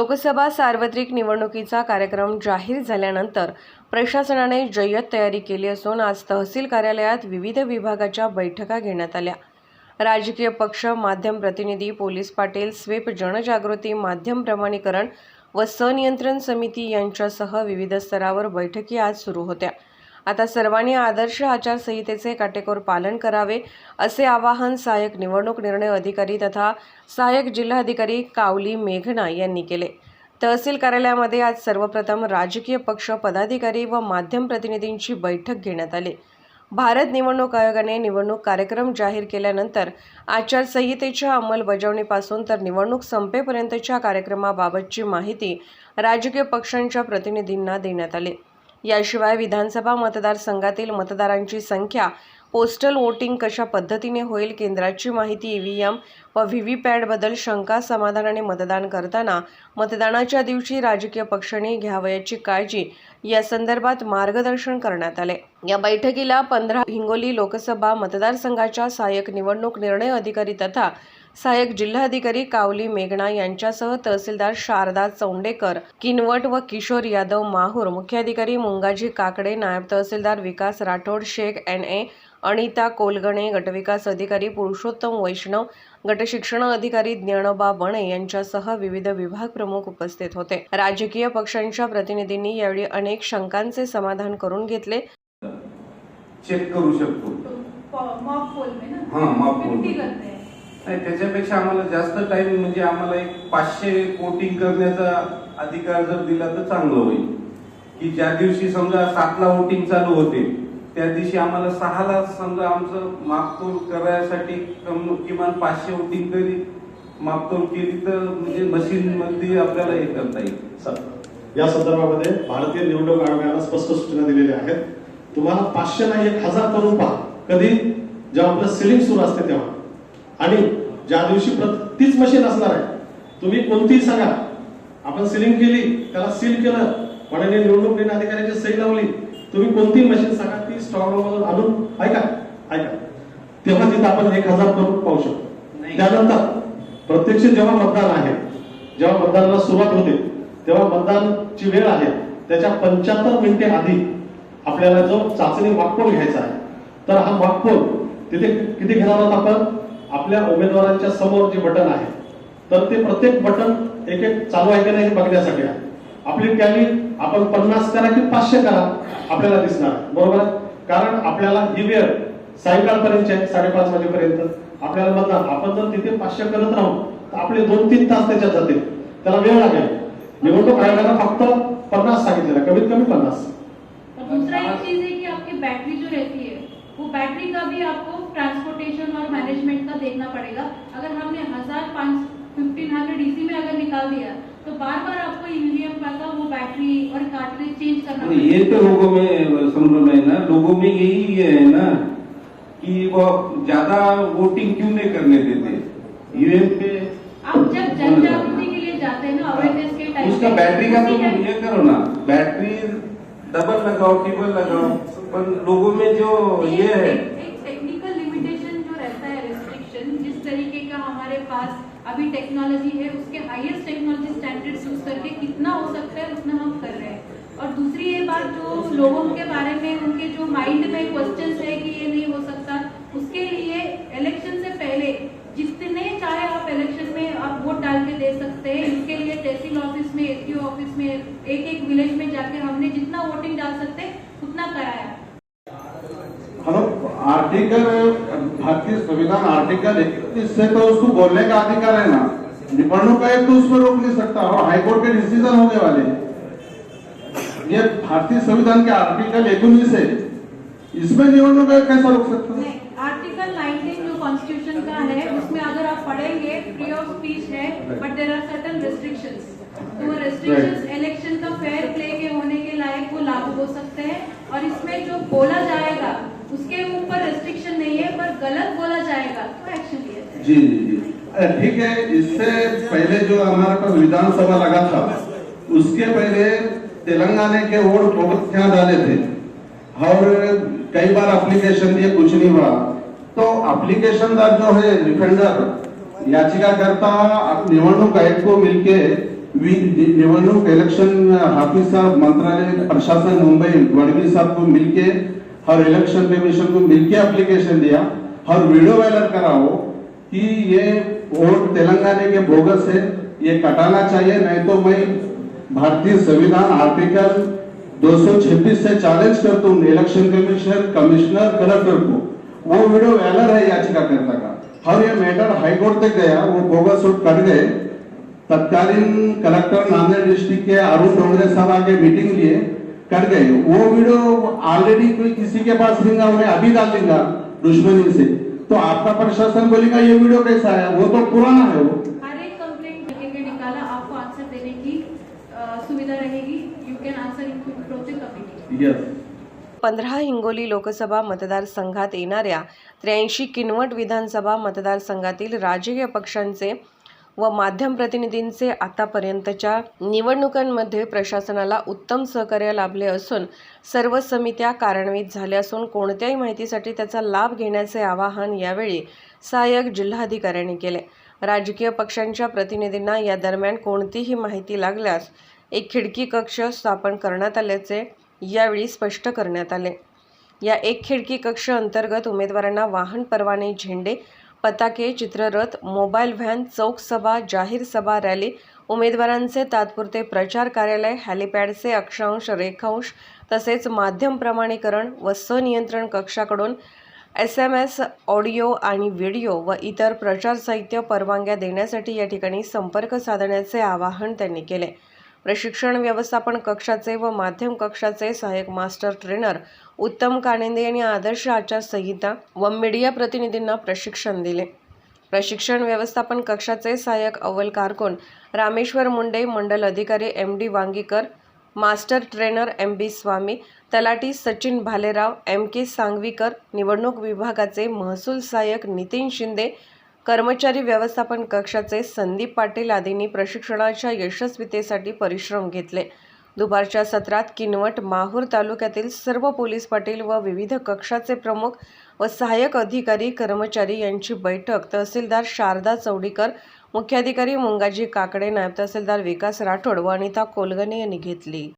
लोकसभा सार्वत्रिक निवडणुकीचा कार्यक्रम जाहीर झाल्यानंतर प्रशासनाने जय्यत तयारी केली असून आज तहसील कार्यालयात विविध विभागाच्या बैठका घेण्यात आल्या. राजकीय पक्ष माध्यम प्रतिनिधी पोलीस पाटील स्वीप जनजागृती माध्यम प्रमाणीकरण व सनियंत्रण समिती यांच्यासह विविध स्तरावर बैठकी आज सुरू होत्या. आता सर्वांनी आदर्श आचारसंहितेचे काटेकोर पालन करावे असे आवाहन सहाय्यक निवडणूक निर्णय अधिकारी तथा सहाय्यक जिल्हाधिकारी कावली मेघना यांनी केले. तहसील कार्यालयामध्ये आज सर्वप्रथम राजकीय पक्ष पदाधिकारी व माध्यम प्रतिनिधींची बैठक घेण्यात आली. भारत निवडणूक आयोगाने निवडणूक कार्यक्रम जाहीर केल्यानंतर आचारसंहितेच्या अंमलबजावणीपासून तर निवडणूक संपेपर्यंतच्या कार्यक्रमाबाबतची माहिती राजकीय पक्षांच्या प्रतिनिधींना देण्यात आली. याशिवाय विधानसभा मतदारसंघातील मतदारांची संख्या पोस्टल वोटिंग कशा पद्धतीने होईल केंद्राची माहिती ईव्हीएम व व्हीव्हीपॅटबद्दल शंका समाधान आणि मतदान करताना मतदानाच्या दिवशी राजकीय पक्षांनी घ्यावयाची काळजी या संदर्भात मार्गदर्शन करण्यात आले. या बैठकीला पंधरा हिंगोली लोकसभा मतदारसंघाच्या सहाय्यक निवडणूक निर्णय अधिकारी तथा सहाय्यक जिल्हाधिकारी कावली मेघना यांच्यासह तहसीलदार शारदा चौंडेकर किनवट व किशोर यादव माहूर मुख्याधिकारी मुंगाजी काकडे नायब तहसीलदार विकास राठोड शेख एन ए अनिता कोलगणे गटविकास अधिकारी पुरुषोत्तम वैष्णव गटशिक्षण अधिकारी ज्ञानोबा बणे यांच्यासह विविध विभाग प्रमुख उपस्थित होते. राजकीय पक्षांच्या प्रतिनिधींनी यावेळी अनेक शंकांचे समाधान करून घेतले. चेक करू शकतो. नाही त्याच्यापेक्षा आम्हाला जास्त टाइम म्हणजे आम्हाला एक पाचशे कोटिंग करण्याचा अधिकार जर दिला तर चांगलं होईल. की ज्या दिवशी समजा सातला वोटिंग चालू होते त्या दिवशी आम्हाला सहाला समजा आमचं मापतोल करायसाठी कम- किमान पाचशे वोटिंग तरी मापतोल केली तर म्हणजे मशीन मध्ये आपल्याला हे करता येईल. या संदर्भामध्ये भारतीय निवडणूक आयोगानं स्पष्ट सूचना दिलेल्या आहेत. तुम्हाला पाचशे नाही एक हजार करून पहा. कधी? जेव्हा आपलं सिलिंग सुरू असते तेव्हा. आणि ज्या दिवशी तीच मशीन असणार आहे. तुम्ही कोणतीही सांगा. आपण सिलिंग केली त्याला सील केलं माननीय निवडणूक निर्णय अधिकाऱ्याची सही लावली. तुम्ही कोणतीही मशीन सांगा ती स्ट्रॉंग रूम मधून आणून ऐका ऐका. तेव्हा तिथं आपण एक हजार करून पाहू शकतो. त्यानंतर प्रत्यक्ष जेव्हा मतदान आहे जेव्हा मतदानाला सुरुवात होते तेव्हा मतदानची वेळ आहे. त्याच्या पंच्याहत्तर मिनिटे आधी आपल्याला जो चाचणी वाकपोल घ्यायचा आहे तर हा वाकपोल तिथे किती घेणार आहोत आपण? आपल्या उमेदवारांच्या समोर जे बटन आहे तर ते प्रत्येक बटन एक एक चालू आहे की नाही हे बघण्यासाठी आहे. आपली टॅली आपण पन्नास करा की पाचशे करा आपल्याला दिसणार. बरोबर? कारण आपल्याला ही वेळ सायंकाळपर्यंत आहे साडेपाच वाजेपर्यंत. आपल्याला बघणार आपण जर तिथे पाचशे करत राहू तर आपले दोन तीन तास त्याच्यात जातील. त्याला वेळ लागेल. निवडणूक आयोगाला फक्त पन्नास सांगितलेलं कमीत कमी पन्नास. दूसरा एक चीज है कि आपकी बैटरी जो रहती है वो बैटरी का भी आपको ट्रांसपोर्टेशन और मैनेजमेंट का देखना पड़ेगा। अगर हमने हज़ार पाँच फिफ्टीन हंड्रेड इसी में अगर निकाल दिया तो बार बार आपको ईवीएम का वो बैटरी और कार्ट्रिज चेंज करना ये तो लोगों में संभ्रम है ना? लोगों में यही ये है ना कि वो ज़्यादा वोटिंग क्यों नहीं करने देते? ईवीएम पे आप जब जन जागृति के लिए जाते हैं ना अवेयरनेस के टाइम उसका बैटरी का तो ये करो ना बैटरी डबल लगाओ ट्रिपल लगाओ पर लोगों में जो ये है एक टेक्निकल लिमिटेशन जो रहता है रिस्ट्रिक्शन जिस तरीके का हमारे पास अभी टेक्नोलॉजी है, उसके हाईएस्ट टेक्नोलॉजी स्टैंडर्ड्स यूज़ करके कितना हो सकता है, उतना हम कर रहे हैं। और दूसरी ये बात जो लोगों के बारे में, उनके जो माइंड में क्वेश्चन है कि ये नहीं हो सकता, उसके लिए इलेक्शन से पहले जितने चाहे आप इलेक्शन में आप वोट डाल के दे सकते हैं इसके लिए तहसील ऑफ़िस में एसडीओ ऑफ़िस में एक एक विलेज में जाकर हमने जितना वोटिंग डाल सकते उतना कराया। हेलो आर्टिकल भारतीय संविधान आर्टिकल इकतीस से तो उसको बोलने का अधिकार है ना। निवडणूक आयोग तो उसमें रोक नहीं सकता और हाईकोर्ट के डिसीज़न होने वाले हैं। ये भारतीय संविधान के आर्टिकल उन्नीस है। इसमें निवडणूक आयोग कैसा रोक सकता है? आर्टिकल 19 जो कॉन्स्टिट्यूशन का है उसमें अगर आप पढ़ेंगे फ्री ऑफ़ स्पीच है but there are certain restrictions तो वो रेस्ट्रिक्शंस इलेक्शन का फेयर प्ले के होने के लायक वो लागू हो सकते हैं। और इसमें जो बोला जाएगा उसके ऊपर रेस्ट्रिक्शन नहीं है पर गलत बोला जाएगा तो एक्शन लिया जाएगा जी जी ठीक है, इससे पहले जो हमारे पास विधानसभा लगा था, उसके पहले तेलंगाना के वोट बहुत यहाँ डाले थे। और कई बार एप्लीकेशन दिए, कुछ नहीं हुआ। तो एप्लीकेशन दार जो है डिफेंडर याचिकाकर्ता निवडणूक आयोग को मिलके निवडणूक इलेक्शन हाफिज साहब, मंत्रालय, प्रशासन, मुंबई वडवी साहब को मिलके, और इलेक्शन कमीशन को मिलके एप्लीकेशन दिया। और वीडियो वायरल करा कराओ कि ये वोट तेलंगाना के बोगस है, ये कटाना चाहिए, नहीं तो मैं भारतीय संविधान आर्टिकल 226 से चैलेंज करता हूँ इलेक्शन कमीशन कमिश्नर कलेक्टर को। वो वीडियो वायरल है याचिकाकर्ता का। और ये मैटर हाईकोर्ट तक गया, वो बोगस वोट कट गए। तत्कालीन कलेक्टर नांदेड़ डिस्ट्रिक्ट के अरुण डोंगरे साहब आगे मीटिंग लिए कर गए। वो वीडियो ऑलरेडी कोई किसी के पास रिंगा मैं अभी डाल दुश्मनी से। तो आपका प्रशासन बोलेगा ये वीडियो कैसा है? वो तो पुराना है वो. हर एक कंप्लेंट करके निकाला आपको आंसर देने की सुविधा रहेगी. You can answer in project committee yes पंधरा हिंगोली लोकसभा मतदारसंघात येणाऱ्या त्र्याऐंशी किनवट विधानसभा मतदारसंघातील राजकीय पक्षांचे व माध्यम प्रतिनिधींचे आतापर्यंतच्या निवडणुकांमध्ये प्रशासनाला उत्तम सहकार्य लाभले असून सर्व समित्या कार्यान्वित झाल्या असून कोणत्याही माहितीसाठी त्याचा लाभ घेण्याचे आवाहन यावेळी सहाय्यक जिल्हाधिकाऱ्यांनी केले. राजकीय पक्षांच्या प्रतिनिधींना या दरम्यान कोणतीही माहिती लागल्यास एक खिडकी कक्ष स्थापन करण्यात आल्याचे यावेळी स्पष्ट करण्यात आले. या एक खिडकी कक्ष अंतर्गत उमेदवारांना वाहन परवाने झेंडे पताके चित्ररथ मोबाईल व्हॅन चौक सभा जाहीर सभा रॅली उमेदवारांचे तात्पुरते प्रचार कार्यालय हॅलिपॅडचे अक्षांश रेखांश तसेच माध्यम प्रमाणीकरण व सनियंत्रण कक्षाकडून एस एम एस ऑडिओ आणि व्हिडिओ व इतर प्रचार साहित्य परवानग्या देण्यासाठी या ठिकाणी संपर्क साधण्याचे आवाहन त्यांनी केले. प्रशिक्षण व्यवस्थापन कक्षाचे व माध्यम कक्षाचे सहाय्यक मास्टर ट्रेनर उत्तम कानेंदे यांनी आदर्श आचारसंहिता व मीडिया प्रतिनिधींना प्रशिक्षण दिले. प्रशिक्षण व्यवस्थापन कक्षाचे सहाय्यक अव्वल कारकोन रामेश्वर मुंडे मंडल अधिकारी M D Wangikar master trainer M B Swami talathi Sachin Bhalerao M K Sangvikar निवडणूक विभागाचे महसूल सहाय्यक नितीन शिंदे कर्मचारी व्यवस्थापन कक्षाचे संदीप पाटील आदींनी प्रशिक्षणाच्या यशस्वीतेसाठी परिश्रम घेतले. दुपारच्या सत्रात किनवट माहूर तालुक्यातील सर्व पोलीस पाटील व विविध कक्षाचे प्रमुख व सहाय्यक अधिकारी कर्मचारी यांची बैठक. तहसीलदार शारदा चौडीकर मुख्याधिकारी मुंगाजी काकडे नायब तहसीलदार विकास राठोड व अनिता कोलगणे यांनी घेतली.